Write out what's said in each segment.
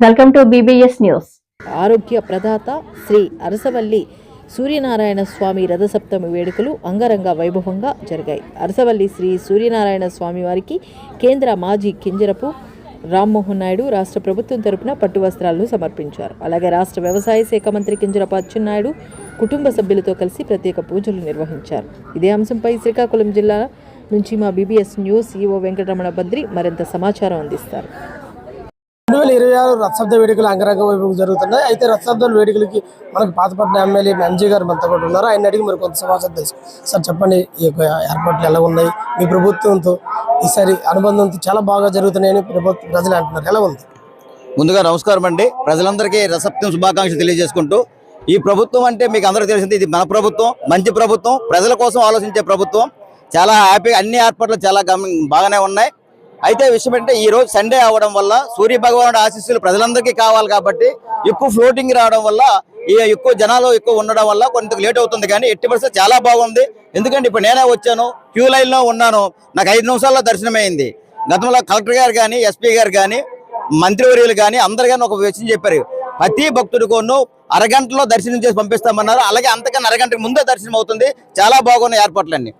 Welcome to BBS news ఆరోగ్య ప్రదాత శ్రీ అరసవల్లి సూర్యనారాయణ స్వామి రథసప్తమి వేడుకలు అంగరంగ వైభవంగా జరిగాయి. అరసవల్లి శ్రీ సూర్యనారాయణ స్వామి వారికి కేంద్ర మాజీ కింజరపు రామ్మోహన్ నాయుడు రాష్ట్ర ప్రభుత్వం తరపున పట్టు వస్త్రాలను సమర్పించారు. అలాగే రాష్ట్ర వ్యవసాయ శాఖ మంత్రి కింజరపు అచ్చెన్నాయుడు కుటుంబ సభ్యులతో కలిసి ప్రత్యేక పూజలు నిర్వహించారు. ఇదే అంశంపై శ్రీకాకుళం జిల్లా నుంచి మా BBS news EO Venkataramana Badri మరింత సమాచారం అందిస్తారు. ఇరవై ఆరు రథసప్త వేడుకలు అంగరంగ వైభవం జరుగుతున్నాయి. అయితే రథసప్త వేడుకలకి మనకు పాతపట్నం ఎమ్మెల్యే ఎంజీ గారు మనతో పాటు ఉన్నారు. ఆయన అడిగి మరి కొంత సమాచారం తెలుసు. సార్ చెప్పండి ఈ యొక్క ఏర్పాట్లు ఎలా ఉన్నాయి? మీ ప్రభుత్వంతో ఈసారి అనుబంధంతో చాలా బాగా జరుగుతున్నాయని ప్రభుత్వ ప్రజలు అంటున్నారు. ఎలా ఉంది? ముందుగా నమస్కారం అండి. ప్రజలందరికీ రసప్తం శుభాకాంక్షలు తెలియజేసుకుంటూ ఈ ప్రభుత్వం అంటే మీకు అందరికీ తెలిసింది ఇది మన ప్రభుత్వం మంచి ప్రభుత్వం ప్రజల కోసం ఆలోచించే ప్రభుత్వం. చాలా హ్యాపీ అన్ని ఏర్పాట్లు చాలా గమ- బాగానే ఉన్నాయి. అయితే విషయం ఏంటంటే ఈ రోజు సండే అవడం వల్ల సూర్య భగవానుడు ఆశీస్సులు ప్రజలందరికీ కావాలి కాబట్టి ఎక్కువ ఫ్లోటింగ్ రావడం వల్ల ఈ ఎక్కువ జనాలు ఎక్కువ ఉండడం వల్ల కొంత లేట్ అవుతుంది కానీ ఎట్టి పరిస్థితి చాలా బాగుంది. ఎందుకంటే ఇప్పుడు నేనే వచ్చాను క్యూ లైన్లో ఉన్నాను నాకు ఐదు నిమిషాల్లో దర్శనమైంది గతంలో కలెక్టర్ గారు కానీ ఎస్పీ గారు కానీ మంత్రివర్యులు కానీ అందరు కానీ ఒక విషయం చెప్పారు. ప్రతి భక్తుడికోను అరగంటలో దర్శనం చేసి పంపిస్తామన్నారు. అలాగే అంతకన్నా అరగంటకు ముందే దర్శనం అవుతుంది. చాలా బాగున్నాయి ఏర్పాట్లన్నీ.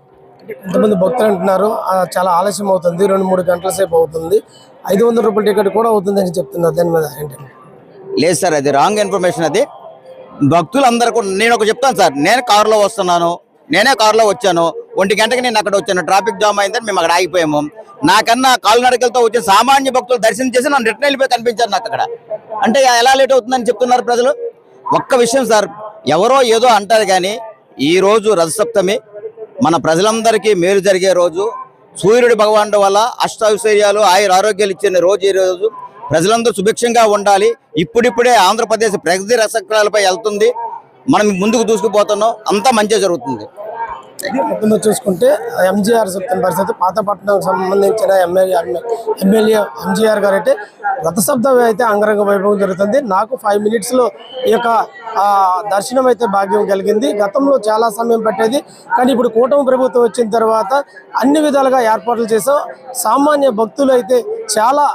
ఎంతమంది భక్తులు అంటున్నారు చాలా ఆలస్యం అవుతుంది. రెండు మూడు గంటల సేపు అవుతుంది. ఐదు వందల రూపాయల టికెట్ కూడా అవుతుంది అని చెప్తున్నారు. దాని మీద ఏంటంటే లేదు సార్ అది రాంగ్ ఇన్ఫర్మేషన్ అది. భక్తులందరూ కూడా నేను ఒక చెప్తాను సార్ నేను కారులో వస్తున్నాను నేనే కారులో వచ్చాను ఒంటి గంటకి నేను అక్కడ వచ్చాను ట్రాఫిక్ జామ్ అయిందని మేము అక్కడ ఆగిపోయాము. నాకన్నా కాలినడకలతో వచ్చిన సామాన్య భక్తులు దర్శనం చేసి నన్ను రిటర్న్ వెళ్ళిపోయి కనిపించారు నాకు అక్కడ. అంటే ఎలా లేట్ అవుతుందని చెప్తున్నారు ప్రజలు? ఒక్క విషయం సార్ ఎవరో ఏదో అంటారు కానీ ఈ రోజు రథసప్తమి మన ప్రజలందరికీ మేలు జరిగే రోజు. సూర్యుడి భగవానుడు వల్ల అష్టైశ్వర్యాలు ఆయుర ఆరోగ్యాలు ఇచ్చిన రోజు ఈ రోజు. ప్రజలందరూ సుభిక్షంగా ఉండాలి. ఇప్పుడిప్పుడే ఆంధ్రప్రదేశ్ ప్రగతి రసక్రాలపై వెళ్తుంది. మనం ముందుకు దూసుకుపోతున్నాం. అంతా మంచిగా జరుగుతుంది. ముఖ్యంగా చూసుకుంటే ఎంజీఆర్ చెప్తున్న పరిస్థితి పాతపట్నం సంబంధించిన ఎమ్మెల్యే ఎమ్మెల్యే ఎంజీఆర్ గారు అయితే రథశబ్దం అయితే అంగరంగ వైభవం జరుగుతుంది. నాకు ఫైవ్ మినిట్స్లో ఈ యొక్క దర్శనం అయితే భాగ్యం కలిగింది. గతంలో చాలా సమయం పట్టేది. కానీ ఇప్పుడు కూటమి ప్రభుత్వం వచ్చిన తర్వాత అన్ని విధాలుగా ఏర్పాట్లు చేసాం సామాన్య భక్తులు అయితే చాలా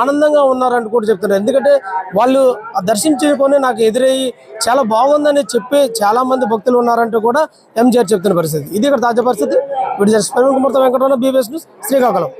ఆనందంగా ఉన్నారంటూ కూడా చెప్తున్నారు. ఎందుకంటే వాళ్ళు దర్శించుకొని నాకు ఎదురయ్యి చాలా బాగుందని చెప్పి చాలా మంది భక్తులు ఉన్నారంటూ కూడా ఎంజీఆర్ చెప్తున్న పరిస్థితి. ఇది ఇక్కడ తాజా పరిస్థితి. వీడి ప్రవీణ్ కుమార్తో వెంకటరమణ బీబీఎస్ న్యూస్ శ్రీకాకుళం.